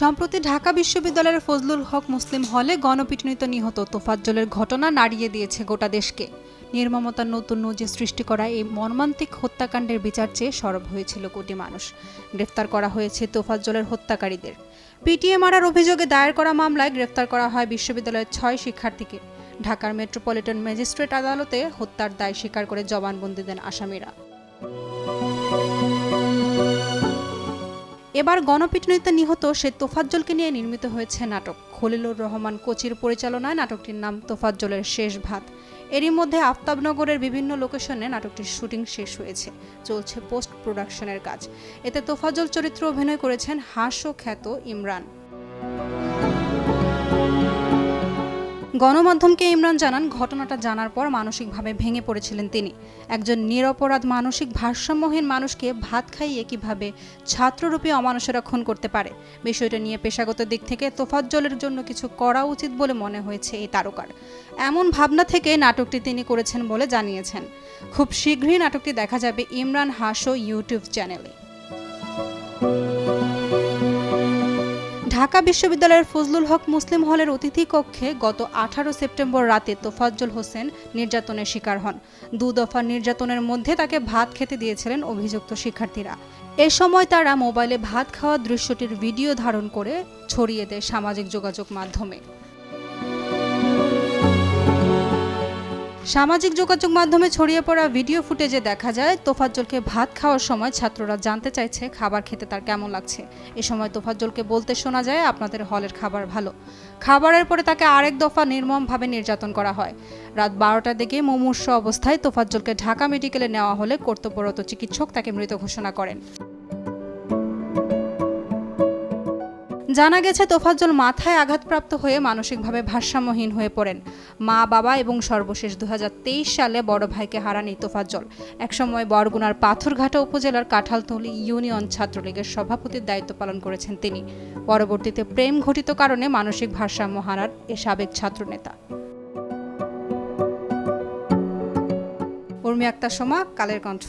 সম্প্রতি ঢাকা বিশ্ববিদ্যালয়ের ফজলুল হক মুসলিম হলে গণপিটুনিতে নিহত তোফাজ্জলের ঘটনা নাড়িয়ে দিয়েছে গোটা দেশকে। নির্মমতার নতুন নজির সৃষ্টি করা এই মর্মান্তিক হত্যাকাণ্ডের বিচার চেয়ে সরব হয়েছিল কোটি মানুষ। গ্রেফতার করা হয়েছে তোফাজ্জলের হত্যাকারীদের। পিটিএ মারার অভিযোগে দায়ের করা মামলায় গ্রেফতার করা হয় বিশ্ববিদ্যালয়ের ছয় শিক্ষার্থীকে। ঢাকার মেট্রোপলিটন ম্যাজিস্ট্রেট আদালতে হত্যার দায় স্বীকার করে জবানবন্দি দেন আসামিরা। এবার গণপিটুনিতে নিহত সে তোফাজ্জলকে নিয়ে নির্মিত হয়েছে নাটক। খলিলুর রহমান কোচির পরিচালনায় নাটকটির নাম তোফাজ্জলের শেষ ভাত। এরই মধ্যে আফতাবনগরের বিভিন্ন লোকেশনে নাটকটির শুটিং শেষ হয়েছে। চলছে পোস্ট প্রোডাকশনের কাজ। এতে তোফাজ্জল চরিত্র অভিনয় করেছেন হাস্য খ্যাত ইমরান। গণমাধ্যমকে ইমরান জানান, ঘটনাটা জানার পর মানসিকভাবে ভেঙে পড়েছিলেন তিনি। একজন নিরপরাধ মানসিক ভারসাম্যহীন মানুষকে ভাত খাইয়ে কীভাবে ছাত্ররূপী অমানুষেরা খুন করতে পারে? বিষয়টা নিয়ে পেশাগত দিক থেকে তোফাজ্জলের জন্য কিছু করা উচিত বলে মনে হয়েছে এই তারকার। এমন ভাবনা থেকে নাটকটি তিনি করেছেন বলে জানিয়েছেন। খুব শীঘ্রই নাটকটি দেখা যাবে ইমরান হাসো ইউটিউব চ্যানেলে। ঢাকা বিশ্ববিদ্যালয়ের ফজলুল হক মুসলিম হলের অতিথি কক্ষে গত আঠারো সেপ্টেম্বর রাতে তোফাজ্জল হোসেন নির্যাতনের শিকার হন। দু দফা নির্যাতনের মধ্যে তাকে ভাত খেতে দিয়েছিলেন অভিযুক্ত শিক্ষার্থীরা। এ সময় তারা মোবাইলে ভাত খাওয়ার দৃশ্যটির ভিডিও ধারণ করে ছড়িয়ে দেয় সামাজিক যোগাযোগ মাধ্যমে। সামাজিক যোগাযোগ মাধ্যমে ছড়িয়ে পড়া ভিডিও ফুটেজে দেখা যায়, তোফাজ্জলকে ভাত খাওয়ার সময় ছাত্ররা জানতে চাইছে খাবার খেতে তার কেমন লাগছে। এ সময় তোফাজ্জলকে বলতে শোনা যায়, আপনাদের হলের খাবার ভালো। খাবারের পরে তাকে আরেক দফা নির্মমভাবে নির্যাতন করা হয়। রাত বারোটার দিকে মুমূর্ষ অবস্থায় তোফাজ্জলকে ঢাকা মেডিকেলে নেওয়া হলে কর্তব্যরত চিকিৎসক তাকে মৃত ঘোষণা করেন। জানা গেছে, তোফাজ্জল মাথায় আঘাতপ্রাপ্ত হয়ে মানসিকভাবে ভারসাম্যহীন হয়ে পড়েন। মা, বাবা এবং সর্বশেষ দুহাজার তেইশ সালে বড় ভাইকে হারান এই তোফাজ্জল। একসময় বরগুনার পাথরঘাটা উপজেলার কাঁঠালতলি ইউনিয়ন ছাত্রলীগের সভাপতির দায়িত্ব পালন করেছেন তিনি। পরবর্তীতে প্রেম ঘটিত কারণে মানসিক ভারসাম্য হারার এ সাবেক ছাত্রনেতা। উর্মি আক্তার সোমা, কালের কণ্ঠ।